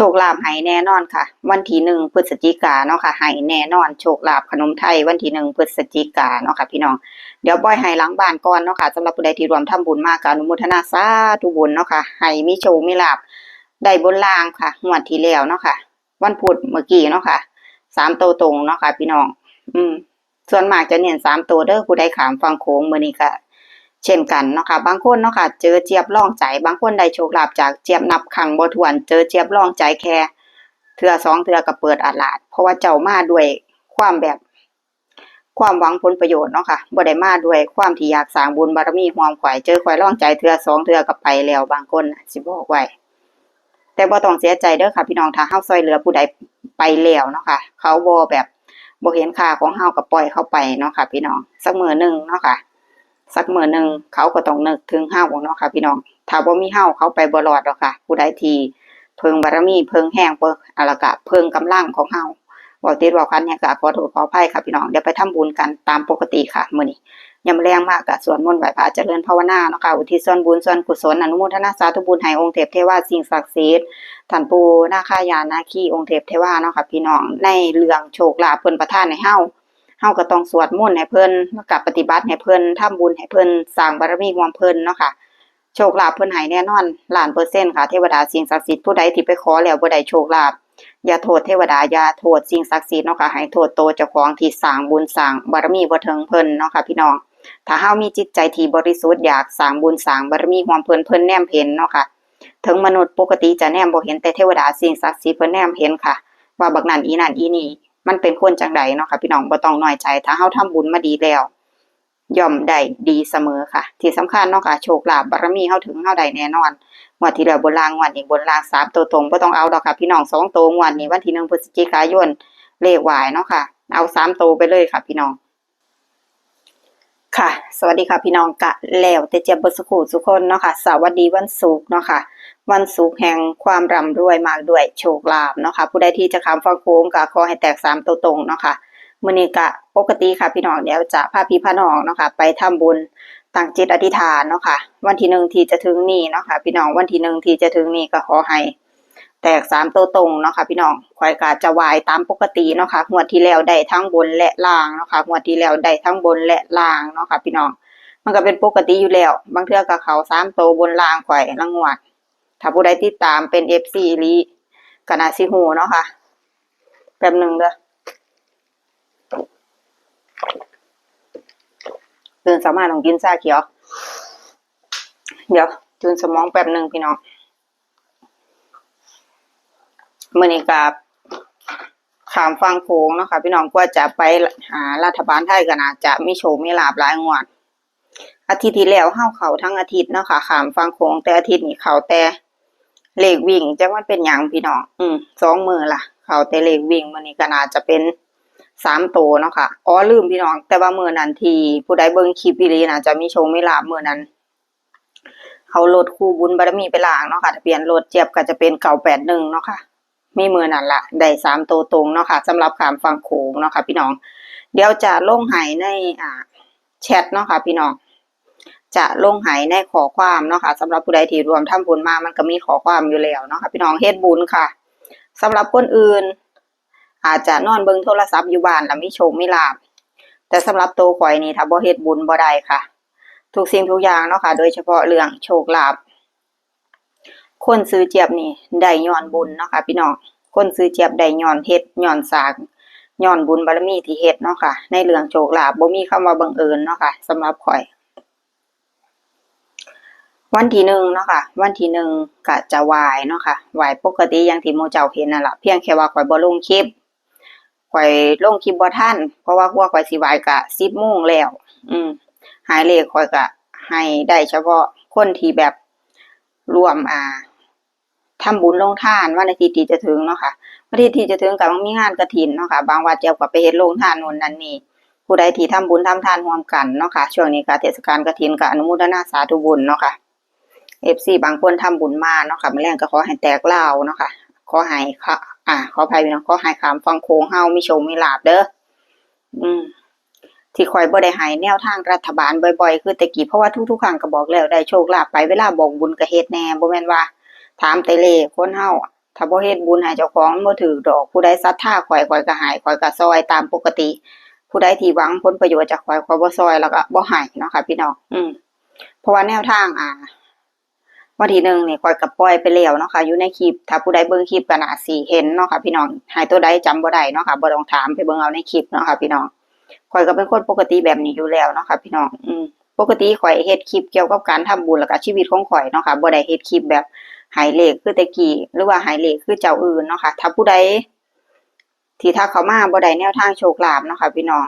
ชคลาภให้แน่นอนค่ะ วันที่หนึ่งพฤศจิกาเนาะค่ะให้แน่นอนโชคลาภขนมไทยวันที่หนึ่งพฤศจิกาเนาะค่ะพี่น้องเดี๋ยวบ่อยให้หล้างบ้านก่อนเนาะค่ะสำหรับผู้ใดที่รวมทำบุญมากกอนุโมทนาสาธุบุญเนาะค่ะให้มีโชคมีลาภได้บนล่างค่ะงวดที่แล้วเนาะค่ะ วันพุธเมื่อกี้เนาะค่ะสามโตตรงเนาะค่ะ พี่น้อง อืม ส่วนมากจะเน้นสามตัวเด้อผู้ใดขามฟังโค้งเมื้อนี้ก็ เช่นกันเนาะค่ะบางคนเนาะค่ะเจอเจี๊ยบร่องใจ บางคนได้โชคลาภจากเจี๊ยบนับครั้งบ่วน เจอเจี๊ยบร่องใจแค่เทื่อสองเทื่อก็เปิดอาลาด เพราะว่าเจ้ามาด้วยความแบบ ความหวังผลประโยชน์เนาะค่ะบ่ได้มาด้วยความที่อยากสร้างบุญบารมีความขวายเจอขวายร่องใจเทื่อสองเทื่อก็ไปแล้วบางคนน่ะสิบอกไว้แต่บ่ต้องเสียใจเด้อค่ะ พี่น้องถ้าเฮาซอยเหลือผู้ใดไปแล้วเนาะค่ะเขาบ่แบบบ่เห็นค่าของเฮาก็ปล่อยเขาไปเนาะค่ะ พี่น้องสักมือหนึ่งเนาะค่ะ สักมื้อหนึ่งเขาก็ต้องนึกถึงเฮาเนาะค่ะพี่น้องถ้าบ่มีเฮาเขาไปบ่รอดหรอกค่ะ ผู้ใดทีเพิ่งบารมีเพิ่งแห้งเพิ่งอะละกะเพิ่งกำลังของเฮาเว้าติดเว้าคันเนี่ยก็ขอโทษขออภัยค่ะพี่น้องเดี๋ยวไปทำบุญกันตามปกติค่ะมื้อนี้ยามแรงมากก็สวดมนต์ไหวพระเจริญภาวนาเนาะค่ะอุทิศส่วนบุญส่วนกุศลอนุโมทนาสาธุบุญให้องค์เทพเทวาสิ่งศักดิ์สิทธิ์ท่านปูนาคายานาคีองค์เทพเทวาเนาะค่ะพี่น้องในเรื่องโชคลาภเพิ่นประทานให้เฮา เฮาก็ต้องสวดมนต์ให้เพิ่นแล้วก็ปฏิบัติให้เพิ่นทำบุญให้เพิ่นสร้างบารมีของเพิ่นเนาะค่ะโชคลาภเพิ่นให้แน่นอนล้านเปอร์เซ็นต์ค่ะเทวดาสิ่งศักดิ์สิทธิ์ผู้ใดที่ไปขอแล้วบ่ได้โชคลาภอย่าโทษเทวดาอย่าโทษสิ่งศักดิ์สิทธิ์เนาะค่ะให้โทษโตวเจ้าของที่สร้างบุญสร้างบารมีบ่ถึงเพิ่นเนาะค่ะพี่น้อง ถ้าเฮามีจิตใจที่บริสุทธิ์อยากสร้างบุญสร้างบารมีของเพิ่นเพิ่นแนมเห็นเนาะค่ะถึงมนุษย์ปกติจะแนมบ่เห็นแต่เทวดาสิ่งศักดิ์สิทธิ์เพิ่นแนมเห็นค่ะ ว่าบักนั้นอีนั่นอีนี่ มันเป็นคนจังใดเนาะค่ะพี่น้องบ่ต้องน้อยใจ ถ้าเฮาทำบุญมาดีแล้วย่อมได้ดีเสมอค่ะ ที่สำคัญเนาะค่ะโชคลาภบารมีเฮาถึงเฮาได้แน่นอนงวดที่แล้วบนรางงวดนี้บนรางสามตัวตรงบ่ต้องเอาดอกค่ะพี่น้องสองตัวงวดนี้วันที่หนึ่งพฤศจิกายนเลขหวายเนาะค่ะ เอาสามตัวไปเลยค่ะพี่น้อง ค่ะ สวัสดีค่ะพี่น้องกะแล้วแต่เจ็บบสุขุสุคนเนาะค่ะ สวัสดีวันศุกร์เนาะค่ะ วันศุกร์แห่งความร่ำรวยมากด้วยโชคลาภเนาะค่ะ ผู้ใดที่จะขามฟังโค้งก็ขอให้แตกสามตัวตรงเนาะค่ะมือนี้ก็ปกติค่ะพี่น้องเดี๋ยวจะพาพี่พาน้องเนาะค่ะ ไปทำบุญตั้งจิตอธิษฐานเนาะค่ะ วันที่หนึ่งที่จะถึงนี้เนาะค่ะ พี่น้องวันที่หนึ่งที่จะถึงนี้ก็ขอให้ แตกสามตัวตรงเนาะค่ะพี่น้องคอยกาจะวายตามปกติเนาะค่ะงวดที่แล้วได้ทั้งบนและล่างเนาะค่ะงวดที่แล้วได้ทั้งบนและล่างเนาะค่ะพี่น้อง มันก็เป็นปกติอยู่แล้ว บางเทื่อก็เขาสามตัวบนล่างข่อยละงวด ถ้าผู้ใดติดตามเป็นเอฟซีลีกนาสิฮูเนาะค่ะแป๊บหนึ่งเด้อตื่นสามารถต้องกินชาเขียว เดี๋ยวตื่นสมองแป๊บหนึ่งพี่น้อง มื่อนี้กับขามฟังโค้งเนาะค่ะพี่น้องกว่าจะไปหารัฐบาลไทยก็น่าจะมีโชว์มีลาบหลายงวด อาทิตย์ที่แล้วเฮาเขาทั้งอาทิตย์เนาะค่ะขามฟังโค้งแต่อาทิตย์นี้เขาแต่เลขวิ่งจังมันเป็นหยังพี่น้อง อืมสองมือล่ะ เขาแต่เลขวิ่งมื่อนี้ก็น่าจะเป็นสามโตเนาะค่ะอ๋อลืมพี่น้อง แต่ว่ามือนั้นทีผู้ใดเบิ่งคลิปอีหลีน่าจะมีโชว์มีลาบมือนั้นเขารถคู่บุญบารมีไปล่างเนาะค่ะทะเบียนรถเจี๊ยบก็จะเป็นเก่าแปดหนึ่งเนาะค่ะ มีมือนั่นละได้สามตัวตรงเนาะค่ะสำหรับขามฟังโขงเนาะค่ะพี่น้อง เดี๋ยวจะลงหายในอ่าแชทเนาะค่ะพี่น้องจะลงหายในขอความเนาะค่ะสำหรับผู้ใดที่รวมทำบุญมามันก็มีขอความอยู่แล้วเนาะค่ะพี่น้องเฮ็ดบุญค่ะสำหรับคนอื่น อาจจะนอนเบิ่งโทรศัพท์อยู่บ้านแล้วมีโชคมีลาบแต่สำหรับตัวข่อยนี่ถ้าบ่เฮ็ดบุญบ่ได้ค่ะ ทุกสิ่งทุกอย่างเนาะค่ะ โดยเฉพาะเรื่องโชคลาภ คนซื้อเจี๊ยบนี่ได้ย้อนบุญเนาะค่ะพี่น้องคนซื้อเจี๊ยบได้ย้อนเฮ็ดย้อนสร้างย้อนบุญบารมีที่เฮ็ดเนาะค่ะ ในเรื่องโชคลาภบ่มีคำว่าบังเอิญเนาะค่ะสำหรับข่อย วันที่หนึ่งเนาะค่ะ วันที่หนึ่งก็จะไหวายเนาะค่ะไหวายปกติอย่างที่หมู่เจ้าเห็นนั่นล่ะเพียงแค่ว่าข่อยบ่ลงคลิปข่อยลงคลิปบ่ทันเพราะว่าพวกข่อยสิไหวายก็10โมงแล้ว อืม หายเลขข่อยก็ให้ได้เฉพาะคนที่แบบรวมอ่า ทำบุญลงทานวันอาทิตย์ที่จะถึงเนาะค่ะวันอาทิตย์ที่จะถึงก็มีงานกฐินเนาะค่ะบางวัดเจ้าก็ไปเฮ็ดลงทานนู่นนั่นนี่ผู้ใดที่ทำบุญทำทานร่วมกันเนาะค่ะช่วงนี้ก็เทศกาลกฐินก็อนุโมทนาสาธุบุญเนาะค่ะ FC บางคนทำบุญมาเนาะค่ะมื้อแรงก็ขอให้แตกเล่าเนาะค่ะขอให้ค่ะอ่าขออภัยพี่น้องขอให้ขามฟังโค้งเฮามีโชคมีลาภเด้ออืมที่คอยบ่ได้ให้แนวทางรัฐบาลบ่อยๆ คือต่กี้เพราะว่าทุกๆครั้งก็บอกแล้วได้โชคลาภไปเวลาบอกบุญก็เฮ็ดแน่บ่แม่นว่า ถามแต่เลขคนเฮาถ้าบ่เฮ็ดบุญให้เจ้าของบ่ถือดอก ผู้ใดศรัทธาข่อยข่อยก็ให้ข่อยก็ซอยตามปกติ ผู้ใดที่หวังผลประโยชน์จากข่อยข่อยบ่ซอยแล้วก็บ่ให้เนาะค่ะพี่น้องอืมเพราะว่าแนวทางอ่าวันที่หนึ่งนี่ข่อยก็ปล่อยไปแล้วเนาะค่ะอยู่ในคลิปถ้าผู้ใดเบิ่งคลิปก็น่าสิเห็นเนาะค่ะพี่น้องให้ตัวใดจำบ่ได้เนาะค่ะบ่ต้องถามไปเบิ่งเอาในคลิปเนาะค่ะพี่น้องข่อยก็เป็นคนปกติแบบนี้อยู่แล้วเนาะค่ะพี่น้องอืมปกติข่อยเฮ็ดคลิปเกี่ยวกับการทำบุญแล้วก็ชีวิตของข่อยเนาะค่ะบ่ได้เฮ็ดคลิปแบบ หายเลขคือต่กี้หรือว่าหายเลขคือเจ้าอื่นเนาะค่ะถ้าผู้ใดที่ถ้าเขามาบ่ได้แนวทางโชคลาภเนาะค่ะพี่น้อง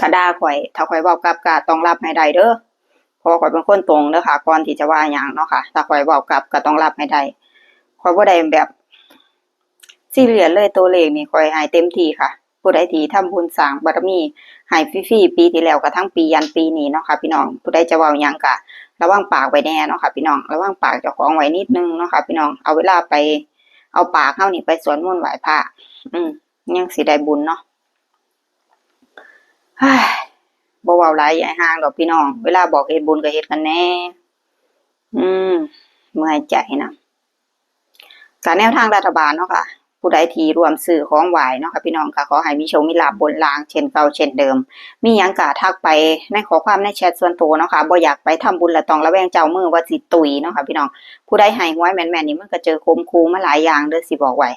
กระดาข่อย ถ้าข่อยเว้ากลับก็ต้องรับให้ได้เด้อพราะว่าข่อยเป็นคนตรงเด้อค่ะก่อนที่จะว่าหยังเนาะค่ะ ถ้าข่อยเว้ากลับก็ต้องรับให้ได้ข่อยบ่ได้แบบซีเรียสเลยตัวเลขนี่ข่อยให้เต็มที่ค่ะผู้ใดที่ทำบุญสร้างบารมีให้ฟรีๆปีที่แล้วก็ทั้งปียันปีนี้เนาะค่ะพี่น้องผู้ใดจะเว้าหยังก็ ระวังปากไว้แน่เนาะค่ะพี่น้องระวังปากเจ้าของไว้นิดนึงเนาะค่ะพี่น้องเอาเวลาไป เอาปากเฮานี่ไปสวดมนต์ไหวพระอืมยังสิได้บุญเนาะเฮ้ยบ่เว้าหลายใหญ่ห่างดอกพี่น้อง เวลาบอกเฮ็ดบุญก็เฮ็ดกันแน่ อืมเมื่อยใจนะการแนวทางรัฐบาลเนาะค่ะ ผู้ใดที่รวมซื้อของไหวเนาะค่ะพี่น้องก็ขอให้มีโชคมีลาภบนลางเช่นเก่าเช่นเดิม มียังก็ทักไปในขอความในแชทส่วนตัวเนาะค่ะบ่อยากไปทำบุญละตองระแวงเจ้ามือว่าสิตุยเนาะค่ะพี่น้องผู้ใดให้หวยแม่นๆนี่มันก็เจอคมคูมาหลายอย่างเด้อสิบอกไว้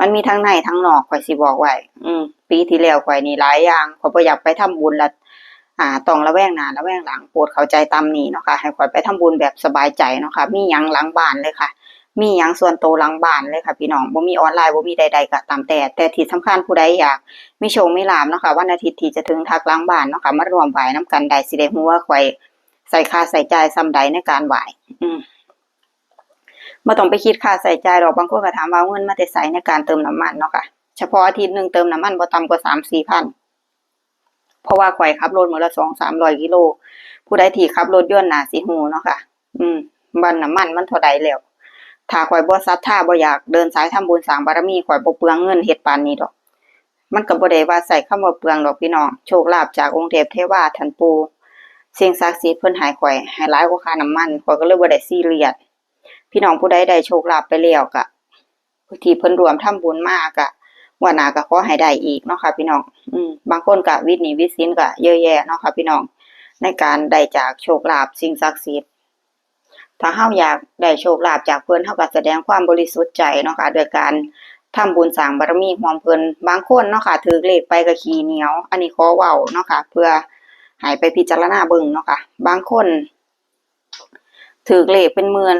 มันมีทั้งในทั้งนอกข่อยสิบอกไว้อืมปีที่แล้วข่อยนี่หลายอย่างข่อยบ่อยากไปทำบุญละอ่าตองระแวงหน้าระแวงหลังโปรดเข้าใจตามนี้เนาะค่ะให้ข่อยไปทำบุญแบบสบายใจเนาะค่ะมียังหลังบ้านเลยค่ะ มีหยังส่วนโตหลังบ้านเลยค่ะพี่น้องบ่มีออนไลน์บ่มีใดๆก็ตามแต่ แต่ที่สำคัญผู้ใดอยากมีโชคมีลาภเนาะค่ะวันอาทิตย์ที่จะถึงทักหลังบ้านเนาะค่ะมารวมไหว้นํกันได้สิได้ฮู้ว่าข่อยใส่ค่าใส่ใจ่ายส่ำใดในการไหว้อืมบ่ต้องไปคิดค่าใส่ใจายดอกบางคนก็ถามว่าเงินมาแต่ไสในการเติมน้ำมันเนาะค่ะเฉพาะอาทิตย์หนึ่งเติมน้ำมันบ่ต่ำกว่า3-4พันเพราะว่าข่อยขับรถมือละ2-300กิโล ผู้ใดที่ขับรถยนต์น่าสิฮู้เนาะค่ะ อืมบันน้ำมันมันเท่าใดแล้ว ถ้าข่อยบ่ศรัทธาบ่อยากเดินสายทำบุญสร้างบารมีข่อยบ่เปลืองเงินเฮ็ดปานนี้ดอก มันก็บ่ได้ว่าใส่คำว่าเปลืองดอกพี่น้อง โชคลาภจากองค์เทพเทวาท่านปู่สิ่งศักดิ์สิทธิ์เพิ่นให้ข่อยให้หลายกว่าค่าน้ำมันข่อยก็เลยบ่ได้ซีเรียสพี่น้องผู้ใดได้โชคลาภไปแล้วก็ที่เพิ่นรวมทำบุญมาก็ว่าหนาก็ขอให้ได้อีกเนาะค่ะพี่น้อง อืมบางคนก็วิทย์หนี้วิทย์สินก็เยอะแยะเนาะค่ะพี่น้อง ในการได้จากโชคลาภสิ่งศักดิ์สิทธิ์ ถ้าเฮาอยากได้โชคลาภจากเพิ่นเฮาก็แสดงความบริสุทธิ์ใจเนาะค่ะโดยการทำบุญสร้างบารมีร่วมเพิ่นบางคนเนาะค่ะถือเลขไปก็ขี้เหนียว อันนี้ขอเว้าเนาะค่ะเพื่อให้ไปพิจารณาเบิ่งเนาะค่ะบางคนถือเลขเป็นหมื่น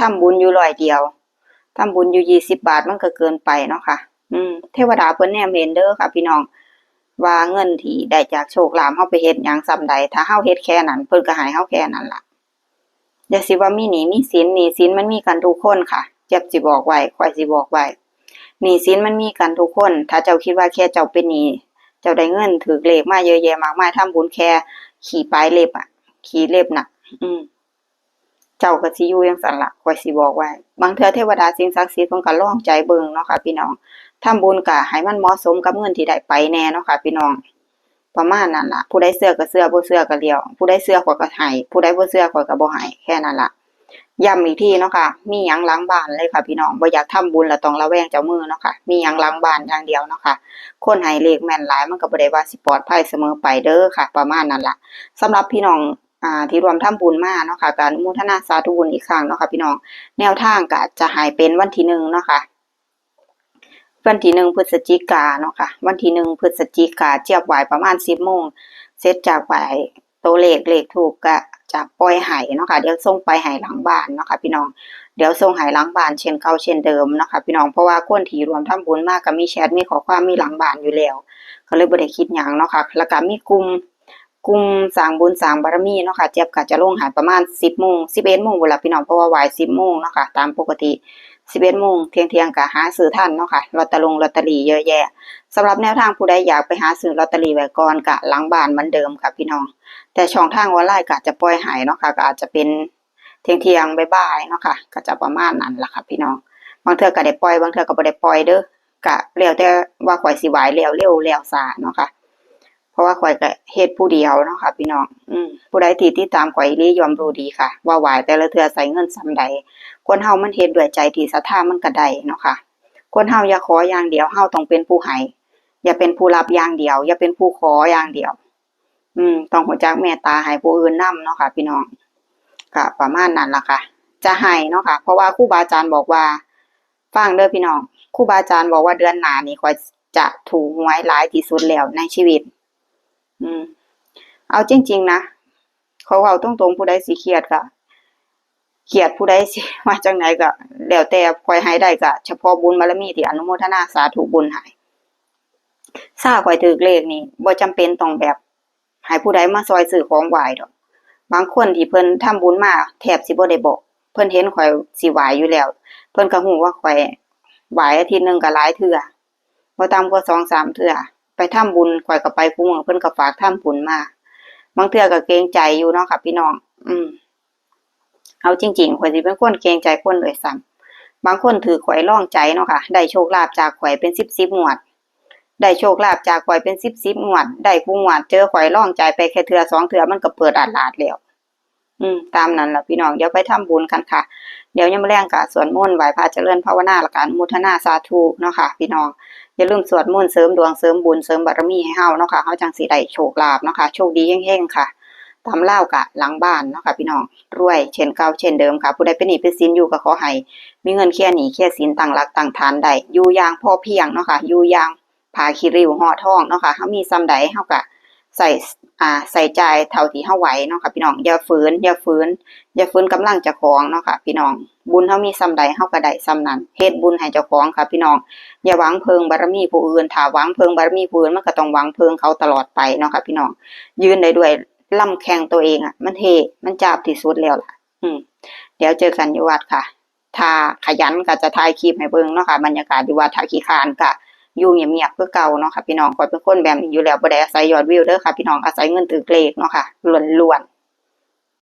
ทำบุญอยู่ร้อยเดียวทำบุญอยู่ยี่สิบบาทมันก็เกินไปเนาะค่ะ อืมเทวดาเพิ่นแนมเห็นเด้อค่ะ พี่น้องว่าเงินที่ได้จากโชคลาภเฮาไปเฮ็ดหยังส่ำใดถ้าเฮาเฮ็ดแค่นั้นเพิ่นก็ให้เฮาแค่นั้นล่ะ อย่าสิว่ามีหนี้มีสินหนี้สินมันมีกันทุกคนค่ะเจ็บสิบอกไว้ข่อยสิบอกไว้หนี้สินมันมีกันทุกคน ถ้าเจ้าคิดว่าแค่เจ้าเป็นหนี้เจ้าได้เงินถือเลขมาเยอะแยะมากมายทำบุญแค่ ขี่ปลายเล็บอะ ขี่เล็บหน่ะอืมเจ้าก็สิอยู่จังซั่นละข่อยสิบอกไว้บางเทือเทวดาสิ่งศักดิ์สิทธิ์เพิ่นก็ลองใจเบิ่งเนาะค่ะ พี่น้องทำบุญก็ให้มันเหมาะสมกับเงินที่ได้ไปแน่เนาะค่ะ พี่น้อง ประมาณนั้นล่ะผู้ใดเชื่อก็เชื่อบ่เชื่อก็เลี้ยว ผู้ใดเชื่อข้อยก็ให้ผู้ใดบ่เชื่อข้อยก็บ่ให้แค่นั้นล่ะย้ำอีกทีเนาะค่ะ มียังหลังบ้านเลยค่ะพี่น้องบ่อยากทำบุญแล้วต้องระแวงเจ้ามือเนาะค่ะ มียังหลังบ้านอย่างเดียวเนาะค่ะ คนให้เลขแม่นหลายมันก็บ่ได้ว่าสิปลอดภัยเสมอไปเด้อค่ะ ประมาณนั้นล่ะสำหรับพี่น้องอ่าที่รวมทำบุญมาเนาะค่ะ การอนุทนาสาธุบุญอีกครั้งเนาะค่ะพี่น้อง แนวทางก็จะให้เป็นวันที่หนึ่งเนาะค่ะ วันที่หนึ่งพฤศจิกาเนาะค่ะ วันที่หนึ่งพฤศจิกาเจียบไหวประมาณสิบโมงเสร็จจากไหวตัวเลขเลขถูกก็จะปล่อยให้เนาะค่ะเดี๋ยวส่งไปให้หลังบ้านเนาะค่ะพี่น้องเดี๋ยวส่งให้หลังบ้านเช่นเก่าเช่นเดิมเนาะค่ะพี่น้องเพราะว่าคนที่รวมทำบุญมากก็มีแชทมีขอความมีหลังบ้านอยู่แล้วก็เลยบ่ได้คิดหยังเนาะค่ะแล้วก็มีกลุ่มกลุ่มสางบุญสางบารมีเนาะค่ะเจี๊ยบก็จะลงหายประมาณ10โมง11โมงพุ่นล่ะพี่น้องเพราะว่าไหว10โมงเนาะค่ะตามปกติ 11โมงเที่ยงๆก็หาซื้อทันเนาะค่ะลอตเตอรี่ลอตเตอรี่เยอะแยะสำหรับแนวทางผู้ใดอยากไปหาซื้อลอตเตอรี่ไว้ก่อนก็หลังบ้านเหมือนเดิมค่ะพี่น้อง แต่ช่องทางออนไลน์ก็อาจะปล่อยหายเนาะค่ะก็อาจจะเป็นเที่ยงๆบ่ายๆเนาะค่ะก็จะประมาณนั้นละค่ะพี่น้อง บางเทื่อก็ได้ปล่อยบางเทื่อก็บ่ได้ปล่อยเด้อก็แล้วแต่ว่าข่อยสิไหวแล้วเร็วแล้วช้าเนาะค่ะ ราะว่าข่อยก็เฮ็ดผู้เดียวเนาะค่ะ พี่น้อง อืมผู้ใดที่ติดตามข่อยอียอมรู้ดีค่ะ ว่าหวายแต่ละเทื่อใส่เงินส่ำใด คนเฮามันเฮ็ดด้วยใจที่ศรัทธามันก็ได้เนาะค่ะ คนเฮาอย่าขออย่างเดียวเฮาต้องเป็นผู้ให้อย่าเป็นผู้รับอย่างเดียว อย่าเป็นผู้ขออย่างเดียว อืม ต้องหัวจักเมตตาให้ผู้อื่นนํเนาะค่ะ พี่น้องก็ประมาณนั้นล่ะค่ะ จะให้เนาะค่ะ เพราะว่าครูบาอาจารย์บอกว่าฟังเด้อพี่น้องครูบาอาจารย์บอกว่าเดือนหน้านี้ข่อยจะถูกหวยหลายที่สุดแล้วในชีวิต อืม เอาจริง ๆ นะเขาเอาตรงๆผู้ใดสิเครียดก็เครียดผู้ใดสิมาจังไหนก็แล้วแต่คอยให้ได้ก็เฉพาะบุญบารมีที่อนุโมทนาสาธุบุญให้ถ้าคอยถือเลขนี่บ่จำเป็นต้องแบบให้ผู้ใดมาซอยซื้อของไหวดอก บางคนที่เพิ่นทำบุญมาแทบสิบ่ได้บอก เพิ่นเห็นข่อยสิไหวอยู่แล้ว เพิ่นก็ฮู้ว่าข่อยไหวอาทิตย์หนึงก็หลายเทื่อบ่ต่ำกว่า2 3เทื่อ ไปทำบุญข่อยก็ไปคุมื้อเพิ่นก็ฝากทำบุญมาบางเทื่อก็เกรงใจอยู่เนาะค่ะพี่น้อง อืม เอาจริงๆข่อยสิเป็นคนเกรงใจคนด้วยซ้ำบางคนถือข่อยร่องใจเนาะค่ะ ได้โชคลาภจากข่อยเป็น10-10งวด ได้โชคลาภจากข่อยเป็น10-10งวด ได้ผู้งวด เจอข่อยร่องใจไปแค่เทื่อสองเทื่อมันก็เปิดอาดลาดแล้ว อืมตามนั้นแหละพี่น้องเดี๋ยวไปทำบุญกันค่ะ เดี๋ยวยามมื้อแลงก็สวดมนต์ไหว้พระเจริญภาวนาล้วก็อนุทนาสาธุเนาะค่ะ พี่น้องอย่าลืมสวดมนต์เสริมดวงเสริมบุญเสริมบารมีให้เฮาเนาะค่ะเฮาจังสิได้โชคลาภเนาะค่ะโชคดีเฮงๆค่ะตามเล่ากะหลังบ้านเนาะค่ะพี่น้องรวยเช่นเก่าเช่นเดิมค่ะผู้ใดเป็นหนี้เป็นสินอยู่ก็ขอให้มีเงินเคลียร์หนี้เคลียร์สินตั้งหลักตั้งฐานได้อยู่อย่างพอเพียงเนาะค่ะอยู่อย่างผาขี้ริ้วห่อทองเนาะค่ะเฮามีซ้ำใดเฮาก็ ใส่อ่าใส่ใจเท่าที่เฮาไหวเนาะค่ะพี่น้องอย่าฝืนอย่าฝืนอย่าฝืนกำลังเจ้าของเนาะค่ะพี่น้องบุญเฮามีซ้ำใดเฮาก็ได้ซ้ำนั้นเฮ็ดบุญให้เจ้าของค่ะพี่น้องอย่าหวังเพิงบารมีผู้อื่นถ้าหวังเพิงบารมีผู้อื่นมันก็ต้องหวังเพิงเขาตลอดไปเนาะค่ะพี่น้องยืนได้ด้วยลำแข้งตัวเองอะ มันเทมันจาบที่สุดแล้วล่ะ อืม เดี๋ยวเจอกันอยู่วัดค่ะ ถ้าขยันก็จะถ่ายคลิปให้เบิ่งเนาะค่ะบรรยากาศอยู่วัดถ้าขี้คร้านก็ อยู่เงียบๆคือเก่าเนาะค่ะพี่น้องคอยเป็นคนแบบนี้อยู่แล้วบ่ได้อาศัยยอดวิวเด้อค่ะพี่น้องอาศัยเงินตือเลขเนาะค่ะล้วน